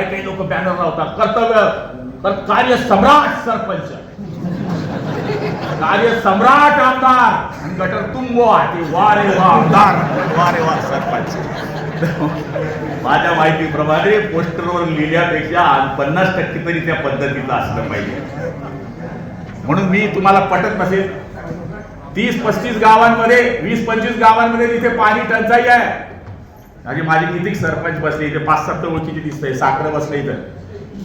काही काही लोक बॅनर लावतात कर्तव्य. तर कार्य सम्राट सरपंच. कार्य सम्राट आमदार. आणि गटर तुंबो आहे वा रे वा आमदार. वा रे वा सरपंच. माझ्या माहितीप्रमाणे पोस्टरवर लिहिल्यापेक्षा पन्नास टक्के तरी त्या पद्धतीचं असलं पाहिजे. म्हणून मी तुम्हाला पटत नसेल तीस पस्तीस गावांमध्ये वीस पंचवीस गावांमध्ये तिथे पाणी टंचाई आहे. आणि माझे किती सरपंच बसले इथे पाच सात ओळखीचे दिसतंय साखर बसले इथं.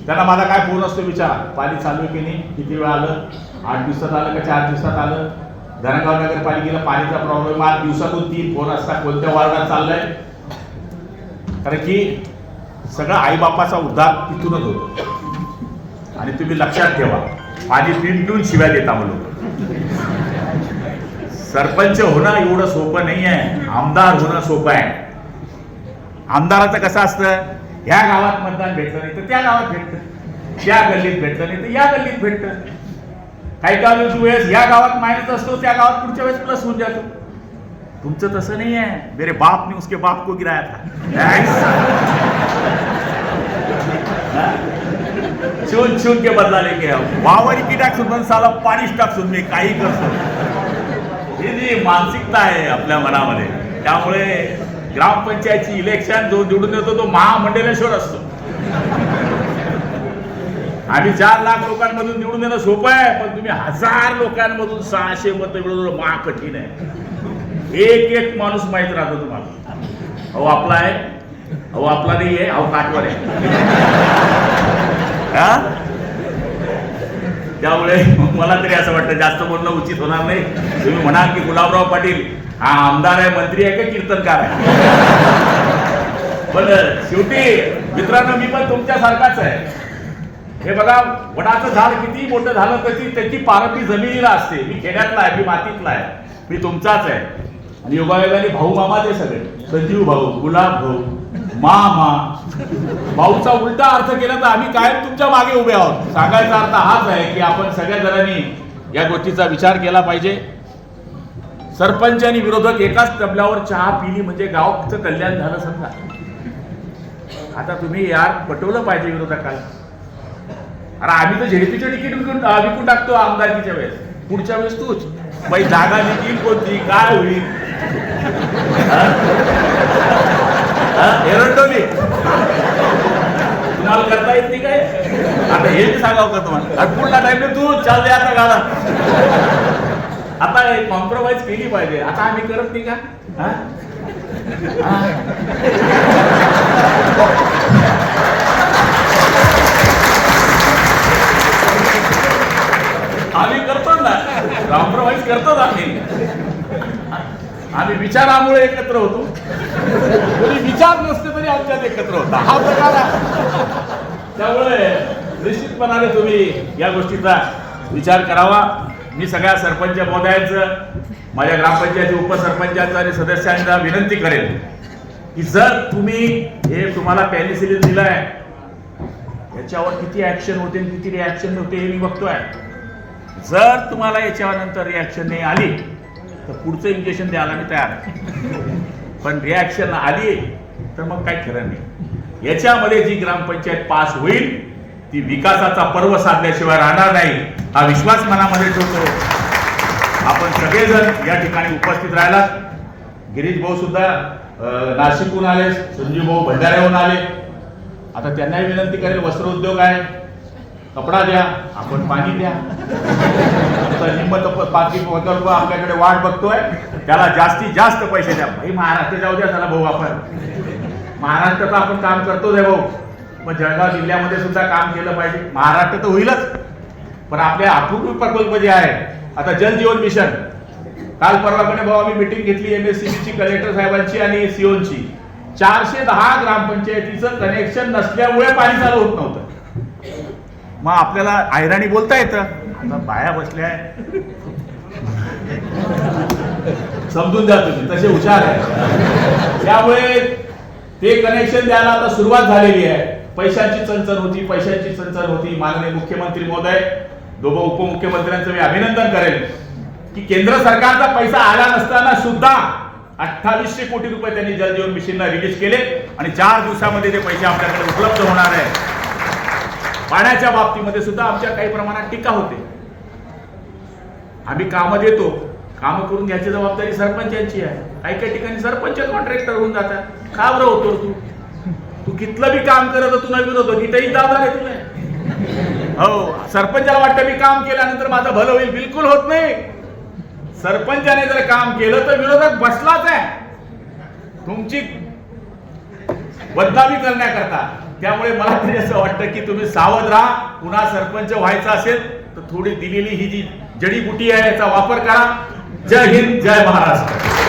त्यांना माझा काय फोन असतो विचार पाणी चालू आहे की नाही किती वेळ आलं? आठ दिवसात आलं का चार दिवसात आलं? धरणगाव नगरपालिकेला पाणीचा प्रॉब्लेम आठ दिवसातून तीन फोन असतात कोणत्या वार्डात चाललंय? कारण की सगळं आईबापाचा उद्धार तिथूनच होतो. आणि तुम्ही लक्षात ठेवा पाणी पिंटून शिव्या देता म्हणून. सरपंच होणं एवढं सोपं नाही आहे आमदार होणं सोपं आहे. आमदाराचं कसं असतं? ह्या गावात मतदान भेटलं नाही तर त्या गावात भेटतं. त्या गल्लीत भेटलं नाही तर या गल्लीत भेटतं. काही काही वेळेस या गावात मायनस असतो त्या गावात पुढच्या वेळेस प्लस होऊन जातो. तुमचं तसं नाही आहे. मेरे बाप ने उसके बाप को गिराया था. चुन चुन के बदला लेके आओ. वावरी की टाकसून पण साला पाणीच टाकसून मी काही करतो ही जी मानसिकता आहे आपल्या मनामध्ये त्यामुळे ग्रामपंचायतची इलेक्शन जो निवडून येतो तो महामंडलेश्वर असतो. आम्ही चार लाख लोकांमधून निवडून येणं सोपं आहे पण तुम्ही हजार लोकांमधून सहाशे मत मिळवणं महा कठीण आहे. एक एक माणूस माहीत राहतो तुम्हाला. अहो आपला आहे. अहो आपला नाही आहे अहो काटवर आहे हा? त्यामुळे मला तरी असं वाटतं जास्त बोलणं उचित होणार नाही. तुम्ही म्हणाल की गुलाबराव पाटील हा आमदार आहे मंत्री आहे का कीर्तनकार आहे? पण शेवटी मित्रांनो मी पण तुमच्यासारखाच आहे. हे बघा वडाचं झाड किती मोठं झालं तरी त्याची पारंबी जमिनीला असते. मी खेड्यातला आहे मी मातीतला आहे. मी तुमचाच आहे. आणि योगायोगाने भाऊ मामा ते सगळे. संजीव भाऊ गुलाब भाऊ. मामा. भाऊचा उलटा अर्थ केला तर आम्ही कायम तुमच्या मागे उभे आहोत. सांगायचा अर्थ हाच आहे की आपण सगळ्या जणांनी या गोष्टीचा विचार केला पाहिजे. सरपंच आणि विरोधक एकाच तबल्यावर चहा पिली म्हणजे गावचं कल्याण झालं समजा. आता तुम्ही यार पटवलं पाहिजे विरोधकाला. अरे आम्ही तर झेडपीचं तिकीट विकून विकून टाकतो आमदारकीच्या वेळेस. पुढच्या वेळेस तूच. बाई जागा निघील कोणती? काय होईल? एरंडोली तुम्हाला करता येत नाही काय? आता हे मी सांगावं का तुम्हाला? अरे पुढला टाइम तू चाल दे आता गाडा आता कॉम्प्रोमाइज केली पाहिजे. आता आम्ही करत नाही का? आम्ही विचारामुळे एकत्र होतो. तरी विचार नसते तरी आमच्यात एकत्र होता. हा प्रकार त्यामुळे निश्चितपणाने तुम्ही या गोष्टीचा विचार करावा. मी सगळ्या सरपंच महोदयांचं माझ्या ग्रामपंचायती उपसरपंचांचं आणि सदस्यांना विनंती करेन की जर तुम्ही हे तुम्हाला पॅनिसिलिन दिलंय याच्यावर किती ऍक्शन होते आणि किती रिॲक्शन होते हे मी बघतोय. जर तुम्हाला याच्यानंतर रिॲक्शन नाही आली तर पुढचं इंजेक्शन द्यायला मी तयार पण रिॲक्शन आली तर मग काय खरं नाही. याच्यामध्ये जी ग्रामपंचायत पास होईल ती विकासाचा पर्व साधल्याशिवाय राहणार नाही हा विश्वास मनामध्ये ठेवतो. आपण सगळेजण या ठिकाणी उपस्थित राहिलात. गिरीश भाऊ सुद्धा नाशिकहून आले संजीव भाऊ भंडाऱ्याहून आले. आता त्यांनाही विनंती करेल वस्त्र उद्योग आहे. कपडा द्या आपण पाणी द्या. आता निम्मत पाच आपल्याकडे वाट बघतोय. त्याला जास्तीत जास्त पैसे द्या. भाई महाराष्ट्र जाऊ द्या त्याला भाऊ आपण. महाराष्ट्राचं आपण काम करतोच आहे भाऊ. मग जळगाव जिल्ह्यामध्ये सुद्धा काम केलं पाहिजे. महाराष्ट्र तर होईलच. पण आपले अपूर्व प्रकल्प जे आहे आता जल जीवन मिशन. काल परवाकडे भाऊ आम्ही मिटिंग घेतली एम एस ची कलेक्टर साहेबांची आणि सीओनची चारशे दहा ग्रामपंचायतीचं कनेक्शन नसल्यामुळे पाणी चालू होत नव्हतं. मग आपल्याला आयराणी बोलता येतं. आता बाया बसल्या समजून द्या तुम्ही तसे हुशार आहे त्यामुळे ते कनेक्शन द्यायला आता सुरुवात झालेली आहे. पैशांची चणचण होती पैशांची चणचण होती. माननीय मुख्यमंत्री महोदय दोघं उपमुख्यमंत्र्यांचं मी अभिनंदन करेन. की केंद्र सरकारचा पैसा आला नसताना सुद्धा अठ्ठावीसशे कोटी रुपये त्यांनी जलजीवन मिशनला रिलीज केले आणि चार दिवसामध्ये ते पैसे आपल्याकडे उपलब्ध होणार आहे पाण्याच्या बाबतीमध्ये सुद्धा आमच्या काही प्रमाणात टीका होते. आम्ही कामं देतो. कामं करून घ्यायची जबाबदारी सरपंचांची आहे. काही काही ठिकाणी सरपंच कॉन्ट्रॅक्टर होऊन जातात. का बरं होतो तू? तू कितलं बी काम करत तुला विरोध होतो. तिथेही जबाबदार आहे तुला. हो सरपंचाला वाटतं मी काम केल्यानंतर माझं भलं होईल. बिलकुल होत नाही. सरपंचाने जर काम केलं तर विरोधक बसलाच आहे. तुमची बदनामी करण्याकरता. त्यामुळे मला तरी असं वाटतं की तुम्ही सावध राहा. पुन्हा सरपंच व्हायचं असेल तर थोडी दिलेली ही जी जडीबुटी आहे याचा वापर करा. जय हिंद जय महाराष्ट्र.